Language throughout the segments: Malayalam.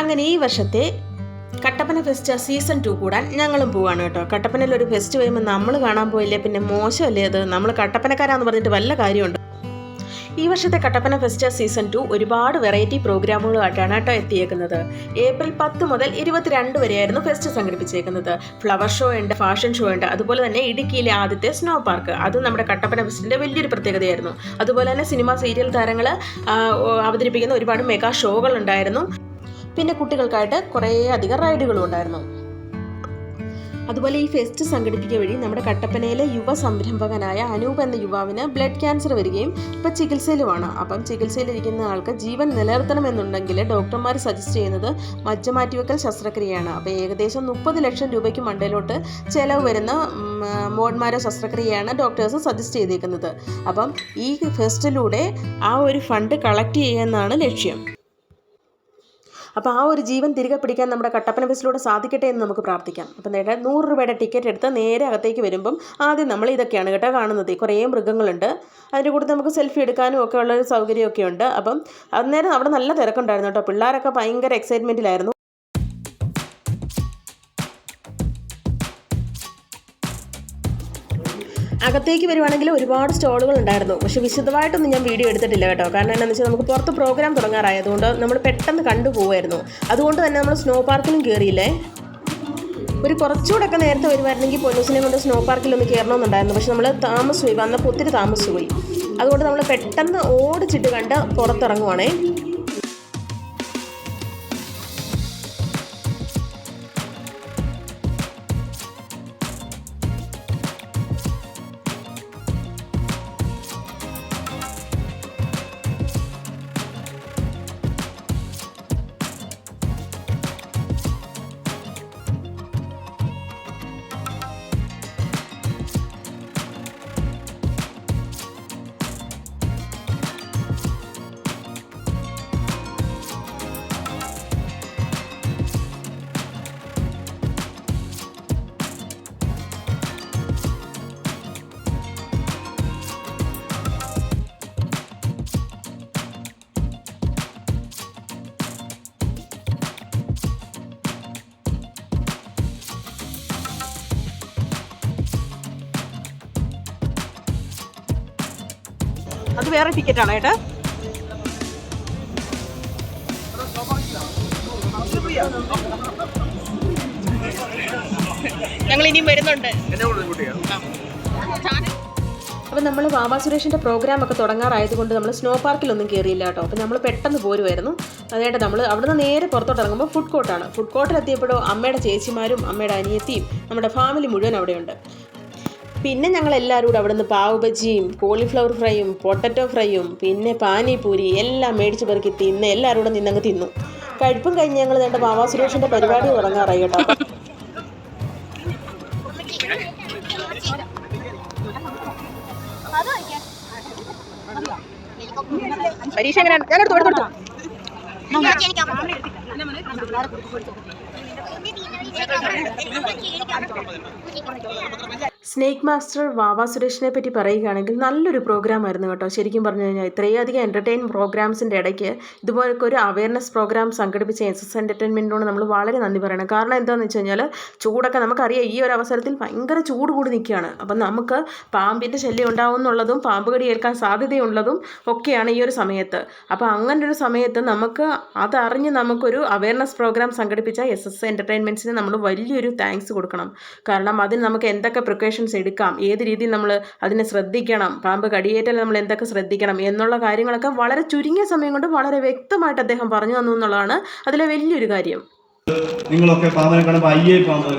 അങ്ങനെ ഈ വർഷത്തെ കട്ടപ്പന ഫെസ്റ്റ് സീസൺ ടു കൂടാൻ ഞങ്ങളും പോവാണ് കേട്ടോ. കട്ടപ്പനയിൽ ഒരു ഫെസ്റ്റ് വരുമ്പോൾ നമ്മൾ കാണാൻ പോയില്ലേ? പിന്നെ മോശമല്ലേ അത്? നമ്മൾ കട്ടപ്പനക്കാരാന്ന് പറഞ്ഞിട്ട് വല്ല കാര്യമുണ്ട്? ഈ വർഷത്തെ കട്ടപ്പന ഫെസ്റ്റ് സീസൺ ടു ഒരുപാട് വെറൈറ്റി പ്രോഗ്രാമുകളുമായിട്ടാണ് കേട്ടോ എത്തിയേക്കുന്നത്. ഏപ്രിൽ പത്ത് മുതൽ ഇരുപത്തിരണ്ട് വരെയായിരുന്നു ഫെസ്റ്റ് സംഘടിപ്പിച്ചേക്കുന്നത്. ഫ്ലവർ ഷോ ഉണ്ട് ഫാഷൻ ഷോ ഉണ്ട്. അതുപോലെ തന്നെ ഇടുക്കിയിലെ ആദ്യത്തെ സ്നോ പാർക്ക് അത് നമ്മുടെ കട്ടപ്പന ഫെസ്റ്റിന്റെ വലിയൊരു പ്രത്യേകതയായിരുന്നു. അതുപോലെ തന്നെ സിനിമ സീരിയൽ താരങ്ങൾ അവതരിപ്പിക്കുന്ന ഒരുപാട് മെഗാ ഷോകൾ ഉണ്ടായിരുന്നു. പിന്നെ കുട്ടികൾക്കായിട്ട് കുറേ അധികം റൈഡുകളും ഉണ്ടായിരുന്നു. അതുപോലെ ഈ ഫെസ്റ്റ് സംഘടിപ്പിക്കുക വഴി നമ്മുടെ കട്ടപ്പനയിലെ യുവ സംരംഭകനായ അനൂപ് എന്ന യുവാവിന് ബ്ലഡ് ക്യാൻസർ വരികയും ഇപ്പം ചികിത്സയിലുമാണ്. അപ്പം ചികിത്സയിലിരിക്കുന്ന ആൾക്ക് ജീവൻ നിലനിർത്തണമെന്നുണ്ടെങ്കിൽ ഡോക്ടർമാർ സജസ്റ്റ് ചെയ്യുന്നത് മജ്ജ മാറ്റിവെക്കൽ ശസ്ത്രക്രിയയാണ്. അപ്പോൾ ഏകദേശം മുപ്പത് ലക്ഷം രൂപയ്ക്ക് മണ്ടയിലോട്ട് ചിലവ് വരുന്ന മോഡ്മാരോ ശസ്ത്രക്രിയയാണ് ഡോക്ടേഴ്സ് സജസ്റ്റ് ചെയ്തേക്കുന്നത്. അപ്പം ഈ ഫെസ്റ്റിലൂടെ ആ ഒരു ഫണ്ട് കളക്ട് ചെയ്യുക എന്നാണ് ലക്ഷ്യം. അപ്പോൾ ആ ഒരു ജീവൻ തിരികെ പിടിക്കാൻ നമ്മുടെ കട്ടപ്പന ബസ്സിലൂടെ സാധിക്കട്ടെ എന്ന് നമുക്ക് പ്രാർത്ഥിക്കാം. അപ്പോൾ നേരെ നൂറ് രൂപയുടെ ടിക്കറ്റ് എടുത്ത് നേരെ അകത്തേക്ക് വരുമ്പം ആദ്യം നമ്മൾ ഇതൊക്കെയാണ് കേട്ടോ കാണുന്നത്. കുറേ മൃഗങ്ങളുണ്ട്. അതിന്റെ കൂടെ നമുക്ക് സെൽഫി എടുക്കാനും ഒക്കെ ഉള്ളൊരു സൗകര്യമൊക്കെ ഉണ്ട്. അപ്പം അന്നേരം അവിടെ നല്ല തിരക്കുണ്ടായിരുന്നു കേട്ടോ. പിള്ളേരൊക്കെ ഭയങ്കര എക്സൈറ്റ്മെന്റിലായിരുന്നു അകത്തേക്ക് വരുവാണെങ്കിൽ ഒരുപാട് സ്റ്റോളുകൾ ഉണ്ടായിരുന്നു. പക്ഷെ വിശദമായിട്ടൊന്നും ഞാൻ വീഡിയോ എടുത്തിട്ടില്ല കേട്ടോ. കാരണം എന്താണെന്ന് വെച്ചാൽ നമുക്ക് പുറത്ത് പ്രോഗ്രാം തുടങ്ങാറായതുകൊണ്ട് നമ്മൾ പെട്ടെന്ന് കണ്ടു പോകുമായിരുന്നു അതുകൊണ്ട് തന്നെ നമ്മൾ സ്നോ പാർക്കിലും കയറിയില്ലേ ഒരു കുറച്ചുകൂടെയൊക്കെ നേരത്തെ വരുമായിരുന്നെങ്കിൽ പോലീസിനെ കൊണ്ട് സ്നോ പാർക്കിൽ ഒന്ന് കയറണമെന്നുണ്ടായിരുന്നു പക്ഷെ നമ്മൾ താമസിച്ചു പോയി. വന്നപ്പോൾ ഒത്തിരി താമസിച്ചു പോയി. അതുകൊണ്ട് നമ്മൾ പെട്ടെന്ന് ഓടിച്ചിട്ട് കണ്ട് പുറത്തിറങ്ങുവാണേ. അത് വേറെ ടിക്കറ്റ് ആണ് ഏട്ടാ. ഞങ്ങൾ ഇനിയും വരുന്നുണ്ട് അപ്പം നമ്മൾ വാവാ സുരേഷിന്റെ പ്രോഗ്രാം ഒക്കെ തുടങ്ങാറായതുകൊണ്ട് നമ്മൾ സ്നോ പാർക്കിലൊന്നും കയറിയില്ല കേട്ടോ. അപ്പം നമ്മൾ പെട്ടെന്ന് പോരുമായിരുന്നു അതായത് നമ്മൾ അവിടുന്ന് നേരെ പുറത്തോട്ട് ഇറങ്ങുമ്പോൾ ഫുഡ് കോർട്ടാണ് ഫുഡ് കോർട്ടിൽ എത്തിയപ്പോഴോ അമ്മയുടെ ചേച്ചിമാരും അമ്മയുടെ അനിയത്തിയും നമ്മുടെ ഫാമിലി മുഴുവൻ അവിടെയുണ്ട്. പിന്നെ ഞങ്ങൾ എല്ലാവരും കൂടെ അവിടുന്ന് പാവ് കോളിഫ്ലവർ ഫ്രൈയും പൊട്ടറ്റോ ഫ്രൈയും പിന്നെ പാനിപൂരി എല്ലാം മേടിച്ച് പെറുക്കി തിന്ന് എല്ലാവരും കൂടെ നിന്നങ്ങ് തിന്നു കഴിപ്പും കഴിഞ്ഞ് ഞങ്ങൾ നേണ്ട മാമാ സുരേഷിന്റെ പരിപാടി തുടങ്ങാറായി കേട്ടോ പരീക്ഷ എങ്ങനെയാണ് ഞാൻ സ്നേക്ക് മാസ്റ്റർ വാവ സുരേഷിനെ പറ്റി പറയുകയാണെങ്കിൽ നല്ലൊരു പ്രോഗ്രാം ആയിരുന്നു കേട്ടോ. ശരിക്കും പറഞ്ഞു കഴിഞ്ഞാൽ ഇത്രയധികം എന്റർടൈൻ പ്രോഗ്രാംസിന്റെ ഇടയ്ക്ക് ഇതുപോലൊക്കെ ഒരു അവയർനെസ് പ്രോഗ്രാം സംഘടിപ്പിച്ച എസ് എസ് എന്റർടൈൻമെന്റിനോട് നമ്മൾ വളരെ നന്ദി പറയണം. കാരണം എന്താണെന്ന് വെച്ച് കഴിഞ്ഞാൽ ചൂടൊക്കെ നമുക്കറിയാം ഈ ഒരു അവസരത്തിൽ ഭയങ്കര ചൂട് കൂടി നിൽക്കുകയാണ്. അപ്പം നമുക്ക് പാമ്പിന്റെ ശല്യം ഉണ്ടാവും എന്നുള്ളതും പാമ്പ് കടി ഏൽക്കാൻ സാധ്യതയുള്ളതും ഒക്കെയാണ് ഈ ഒരു സമയത്ത്. അപ്പോൾ അങ്ങനെ ഒരു സമയത്ത് നമുക്ക് അതറിഞ്ഞ് നമുക്കൊരു അവയർനെസ് പ്രോഗ്രാം സംഘടിപ്പിച്ച എസ് എസ് എന്റർടൈൻമെന്റ്സിന് നമ്മൾ വലിയൊരു താങ്ക്സ് കൊടുക്കണം. കാരണം അതിന് നമുക്ക് എന്തൊക്കെ പ്രിക്കോഷൻസ് എടുക്കാം. ഏത് രീതിയിൽ നമ്മൾ അതിനെ ശ്രദ്ധിക്കണം പാമ്പ് കടിയേറ്റാൽ നമ്മൾ എന്തൊക്കെ ശ്രദ്ധിക്കണം എന്നുള്ള കാര്യങ്ങളൊക്കെ വളരെ ചുരുങ്ങിയ സമയം കൊണ്ട് വളരെ വ്യക്തമായിട്ട് അദ്ദേഹം പറഞ്ഞു തന്നു എന്നുള്ളതാണ് അതിലെ വലിയൊരു കാര്യം. നിങ്ങളൊക്കെ പാമ്പിനെ കാണുമ്പോൾ അയ്യേ പാമ്പ്.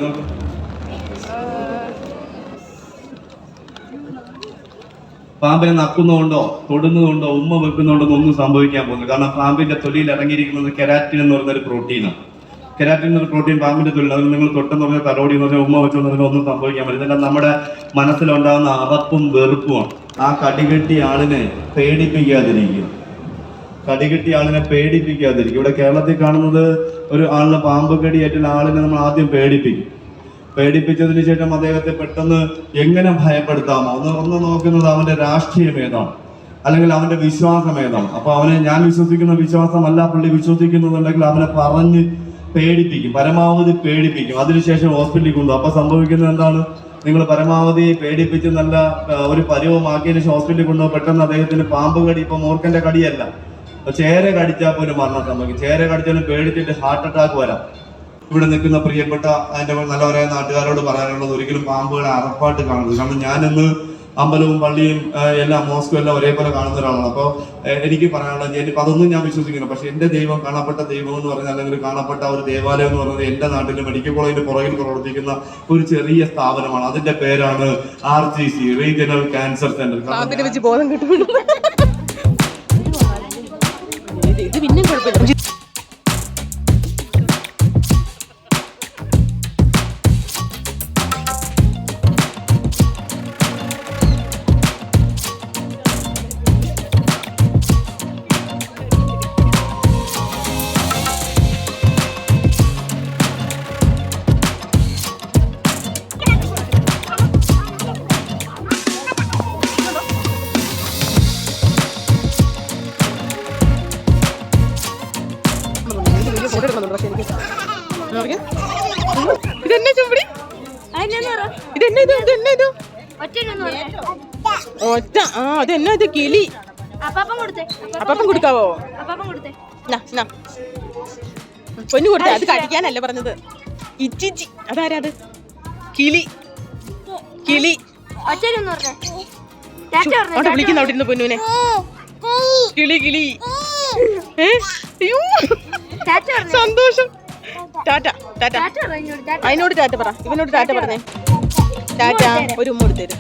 പാമ്പിനെ നക്കുന്നതുകൊണ്ടോ തൊടുന്നതുകൊണ്ടോ ഉമ്മ വെക്കുന്നതുകൊണ്ടോ ഒന്നും സംഭവിക്കാൻ പോകുന്നില്ല. കാരണം പാമ്പിന്റെ തൊലിയിൽ ഇറങ്ങിയിരിക്കുന്നത് കെരാറ്റിൻ എന്ന് പറയുന്ന ഒരു പ്രോട്ടീനാണ് കെരാറ്റിൻ എന്ന പ്രോട്ടീൻ പാമ്പിന്റെ തൊഴിൽ അതിൽ നിങ്ങൾ തൊട്ടെന്ന് പറഞ്ഞ തലോടി എന്ന് പറഞ്ഞാൽ ഉമ്മ വെച്ചെന്ന് പറഞ്ഞാൽ ഒന്നും സംഭവിക്കാൻ പറ്റില്ല. ഇതെല്ലാം നമ്മുടെ മനസ്സിലുണ്ടാകുന്ന അറപ്പും വെറുപ്പുമാണ്. ആ കടികെട്ടി ആളിനെ പേടിപ്പിക്കാതിരിക്കുക. കടികെട്ടി ആളിനെ പേടിപ്പിക്കാതിരിക്കും ഇവിടെ കേരളത്തിൽ കാണുന്നത് ഒരു ആളിനെ പാമ്പ് കടിയേറ്റുള്ള ആളിനെ നമ്മൾ ആദ്യം പേടിപ്പിക്കും. പേടിപ്പിച്ചതിന് ശേഷം അദ്ദേഹത്തെ പെട്ടെന്ന് എങ്ങനെ ഭയപ്പെടുത്താമോ ഒന്ന് ഒന്ന് നോക്കുന്നത് അവന്റെ രാഷ്ട്രീയം ഏതാണ്? അല്ലെങ്കിൽ അവന്റെ വിശ്വാസം ഏതാണ്? അപ്പൊ അവനെ ഞാൻ വിശ്വസിക്കുന്ന വിശ്വാസമല്ല പുള്ളി വിശ്വസിക്കുന്നുണ്ടെങ്കിൽ അവനെ പറഞ്ഞ് പേടിപ്പിക്കും. പരമാവധി പേടിപ്പിക്കും. അതിനുശേഷം ഹോസ്പിറ്റലിൽ കൊണ്ടുപോകും. അപ്പൊ സംഭവിക്കുന്നത് എന്താണ്? നിങ്ങൾ പരമാവധി പേടിപ്പിച്ച് നല്ല ഒരു പരിവമാക്കിയതിന് ശേഷം ഹോസ്പിറ്റലിൽ കൊണ്ടുപോകും. പെട്ടെന്ന് അദ്ദേഹത്തിന് പാമ്പ് കടി ഇപ്പൊ മൂർക്കന്റെ കടിയല്ല. ചേര കടിച്ചാൽ പോലും മരണം സംഭവിക്കും. ചേര കടിച്ചാലും പേടിച്ചിട്ട് ഹാർട്ട് അറ്റാക്ക് വരാം. ഇവിടെ നിൽക്കുന്ന പ്രിയപ്പെട്ട എന്റെ നല്ലവരായ നാട്ടുകാരോട് പറയാനുള്ളത് ഒരിക്കലും പാമ്പുകളെ അറപ്പായിട്ട് കാണരുത്. കാരണം ഞാനിന്ന് അമ്പലവും പള്ളിയും എല്ലാം മോസ്കും എല്ലാം ഒരേപോലെ കാണുന്ന ഒരാളാണ്. അപ്പോൾ എനിക്ക് പറയാനുള്ളത് എനിക്ക് അതൊന്നും ഞാൻ വിശ്വസിക്കുന്നു പക്ഷെ എന്റെ ദൈവം കാണപ്പെട്ട ദൈവം എന്ന് പറഞ്ഞാൽ അല്ലെങ്കിൽ കാണപ്പെട്ട ഒരു ദേവാലയം എന്ന് പറയുന്നത് എന്റെ നാട്ടിലെ മെഡിക്കൽ കോളേജിന്റെ പുറകിൽ പ്രവർത്തിക്കുന്ന ഒരു ചെറിയ സ്ഥാപനമാണ്. അതിന്റെ പേരാണ് R G C regional cancer centre വെച്ച് ബോധം ഇത് പക്ഷെ എനിക്ക് ഇതെന്നെ ചുമ്പടി. ഇതെന്നെ ഇത് ഇതെന്നെ ഇത്. ഒറ്റ ആ അതെന്നെ ഇത് കിളി. അപ്പം കൊടുക്കാവോ? കൊടുത്തേ. പൊന്നു അത് കഴിക്കാനല്ല പറഞ്ഞത്. ഇച്ചിച്ചി. അതാരാ അത്? കിളി. കിളി. അവിടെ വിളിക്കുന്ന അവിടെ ഇരുന്ന് പൊന്നുവിനെ കിളി കിളി. ഏ? അയ്യോ. സന്തോഷം. ടാറ്റ ടാറ്റ അതിനോട് ടാറ്റ പറ. ഇവനോട് ടാറ്റ പറഞ്ഞേ. ടാറ്റ ഒരു ഉമ്മ കൊടുത്തേരും.